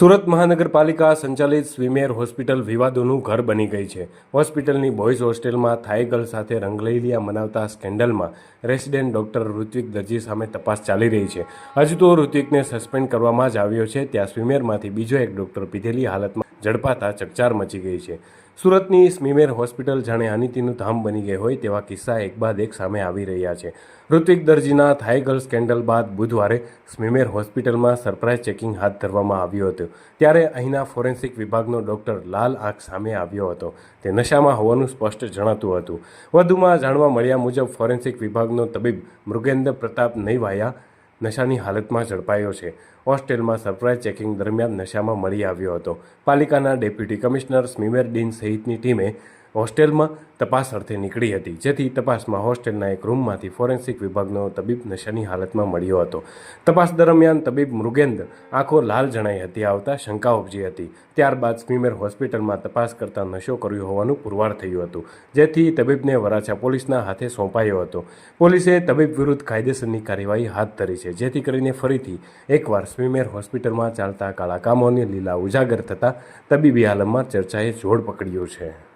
સુરત મહાનગરપાલિકા સંચાલિત સ્વિમેર હોસ્પિટલ વિવાદોનું ઘર બની ગઈ છે. હોસ્પિટલની બોયઝ હોસ્ટેલમાં થાઈ ગર્લ સાથે રંગલેલિયા મનાવતા સ્કેન્ડલમાં રેસિડેન્ટ ડોક્ટર ઋત્વિક દરજી સામે તપાસ ચાલી રહી છે. હજુ તો ઋત્વિકને સસ્પેન્ડ કરવામાં જ આવ્યો છે. ત્યાં સ્વિમેરમાંથી બીજો એક ડોક્ટર પીધેલી હાલતમાં ઝડપાતા ચકચાર મચી ગઈ છે. સુરતની સ્મીમેર હોસ્પિટલ જાણે અનિતિનું ધામ બની ગઈ હોય તેવા કિસ્સા એક બાદ એક સામે આવી રહ્યા છે. ઋત્વિક દરજીના થાઈ ગર્લ સ્કેન્ડલ બાદ બુધવારે સ્મીમેર હોસ્પિટલમાં સરપ્રાઇઝ ચેકિંગ હાથ ધરવામાં આવ્યું હતું. ત્યારે અહીંના ફોરેન્સિક વિભાગનો ડોક્ટર લાલ આંખ સામે આવ્યો હતો. તે નશામાં હોવાનું સ્પષ્ટ જણાતું હતું. વધુમાં જાણવા મળ્યા મુજબ ફોરેન્સિક વિભાગનો તબીબ મૃગેન્દ્ર પ્રતાપ નૈવાયા નશાની હાલતમાં ઝડપાયો છે. હોસ્ટેલમાં સરપ્રાઇઝ ચેકિંગ દરમિયાન નશામાં મળી આવ્યો હતો. પાલિકાના ડેપ્યુટી કમિશનર સ્મીમેર ડીન સહિતની ટીમે હોસ્ટેલમાં તપાસ અર્થે નીકળી હતી. જેથી તપાસમાં હોસ્ટેલના એક રૂમમાંથી ફોરેન્સિક વિભાગનો તબીબ નશાની હાલતમાં મળ્યો હતો. તપાસ દરમિયાન તબીબ મૃગેન્દ્ર આંખો લાલ જણાઈ હતી આવતા શંકા ઉપજી હતી. ત્યારબાદ સ્મીમેર હોસ્પિટલમાં તપાસ કરતા નશો કર્યો હોવાનું પુરવાર થયું હતું. જેથી તબીબને વરાછા પોલીસના હાથે સોંપાયો હતો. પોલીસે તબીબ વિરુદ્ધ કાયદેસરની કાર્યવાહી હાથ ધરી છે. જેથી કરીને ફરીથી એકવાર સ્મીમેર હોસ્પિટલમાં ચાલતા કાળા કામોની લીલા ઉજાગર થતાં તબીબી આલમમાં ચર્ચાએ જોડ પકડ્યું છે.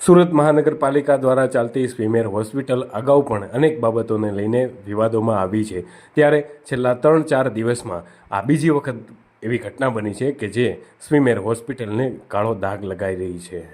સુરત મહાનગરપાલિકા દ્વારા ચાલતી સ્વીમેર હોસ્પિટલ અગાઉ પણ અનેક બાબતોને લઈને વિવાદોમાં આવી છે. ત્યારે છેલ્લા ત્રણ ચાર દિવસમાં આ બીજી વખત એવી ઘટના બની છે કે જે સ્વીમેર હોસ્પિટલને કાળો દાગ લગાઈ રહી છે.